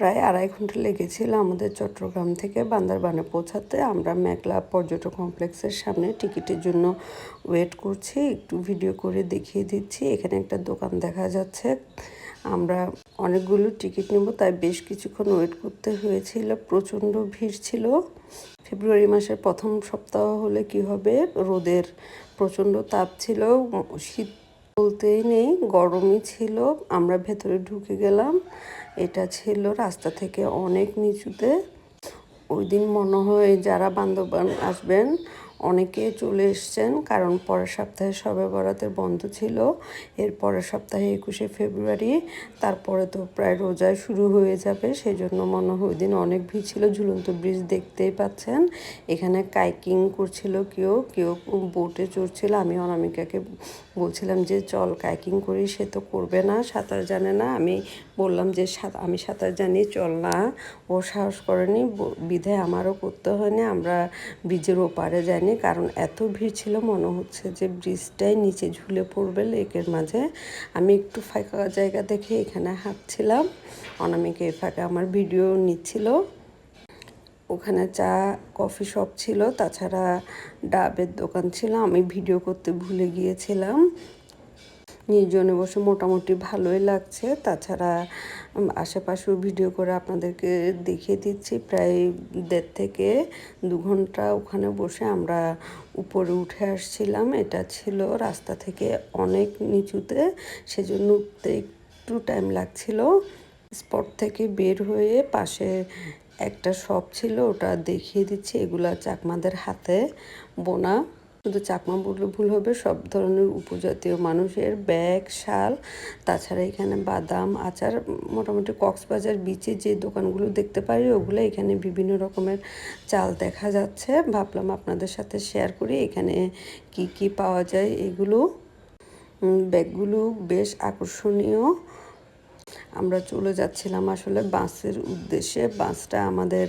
প্রায় আড়াই ঘণ্টা লেগেছিল আমাদের চট্টগ্রাম থেকে বান্দরবানে পৌঁছাতে। আমরা মেঘলা পর্যটক কমপ্লেক্সের সামনে টিকিটের জন্য ওয়েট করছি, একটু ভিডিও করে দেখিয়ে দিচ্ছি। এখানে একটা দোকান দেখা যাচ্ছে। আমরা অনেকগুলো টিকিট নেব, তাই বেশ কিছুক্ষণ ওয়েট করতে হয়েছিল। প্রচণ্ড ভিড় ছিল। ফেব্রুয়ারি মাসের প্রথম সপ্তাহ হলে কি হবে? রোদের প্রচণ্ড তাপ ছিল। শীত বলতেই নেই, গরমই ছিল, আমরা ভেতরে ঢুকে গেলাম। এটা ছিল রাস্তা থেকে অনেক নিচুতে। ওই দিন মনে হয় যারা বান্ধবান আসবেন অনেকে চলে এসছেন, কারণ পরের সপ্তাহে সবে বরাতের বন্ধ ছিল। এর পরের সপ্তাহে একুশে ফেব্রুয়ারি, তারপরে তো প্রায় রোজায় শুরু হয়ে যাবে। সেই জন্য মনে হয় দিন অনেক ভিড় ছিল, ঝুলন্ত ব্রিজ দেখতেই পাচ্ছেন। এখানে কাইকিং করছিল কেউ কেউ বোটে চড়ছিল। আমি অনামিকাকে বলছিলাম যে, চল কাইকিং করি, সে তো করবে না, সাঁতার জানে না। আমি বললাম যে আমি সাঁতার জানি, চল না। ও সাহস করেনি বিধায় আমারও করতে হয়নি। আমরা ব্রিজের ওপারে যাইনি। পারিনি কারণ এত ভিড় ছিল, মনে হচ্ছে যে ব্রিজটাই নিচে ঝুলে পড়বে লেকের মাঝে। আমি একটু ফাঁকা জায়গা দেখে এখানে হাঁটছিলাম। অনামিকে ফাঁকা আমার ভিডিও নিচ্ছিল। ওখানে চা, কফি শপ ছিল, তাছাড়া ডাবের দোকান ছিল। আমি ভিডিও করতে ভুলে গিয়েছিলাম। নির্জনে বসে মোটামুটি ভালোই লাগছে। তাছাড়া আশেপাশেও ভিডিও করে আপনাদেরকে দেখিয়ে দিচ্ছি। প্রায় দেড় থেকে দু ঘণ্টা ওখানে বসে আমরা উপরে উঠে আসছিলাম। এটা ছিল রাস্তা থেকে অনেক নিচুতে, সেজন্য উঠতে একটু টাইম লাগছিল। স্পট থেকে বের হয়ে পাশে একটা শপ ছিল, ওটা দেখিয়ে দিচ্ছি। এগুলা চাকমাদের হাতে বোনা। শুধু চাকমা বললে ভুল হবে, সব ধরনের উপজাতীয় মানুষের ব্যাগ, শাল, তাছাড়া এখানে বাদাম, আচার, মোটামুটি কক্সবাজার বিচে যে দোকানগুলো দেখতে পারি, ওগুলো এখানে বিভিন্ন রকমের চাল দেখা যাচ্ছে। ভাবলাম আপনাদের সাথে শেয়ার করি, এখানে কি কি পাওয়া যায় এগুলো। ব্যাগগুলো বেশ আকর্ষণীয়। আমরা চলে যাচ্ছিলাম আসলে বাসের উদ্দেশ্যে। বাসটা আমাদের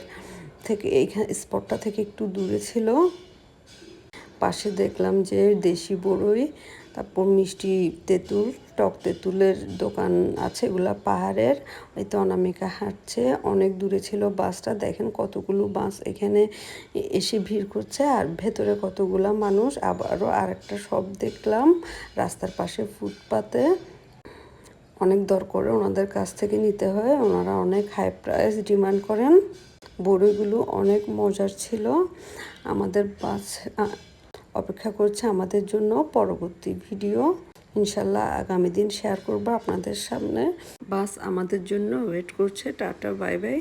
থেকে এইখানে স্পটটা থেকে একটু দূরে ছিল। পাশে দেখলাম যে দেশি বড়ই, তারপর মিষ্টি তেঁতুল, টক তেঁতুলের দোকান আছে, এগুলা পাহাড়ের, ওই তো অনামিকা হাঁটছে, অনেক দূরে ছিল বাসটা, দেখেন কতগুলো বাস এখানে এসে ভিড় করছে, আর ভেতরে কতগুলা মানুষ, আবারও আরেকটা সব দেখলাম, রাস্তার পাশে ফুটপাতে, অনেক দর করে ওনাদের কাছ থেকে নিতে হয়, ওনারা অনেক হাই প্রাইস ডিমান্ড করেন বড়িগুলো অনেক মজার ছিল, আমাদের বাস অপেক্ষা করছে আমাদের জন্য পরবর্তী ভিডিও। ইনশাল্লাহ আগামী দিন শেয়ার করব আপনাদের সামনে। বাস আমাদের জন্য ওয়েট করছে। Tata bye bye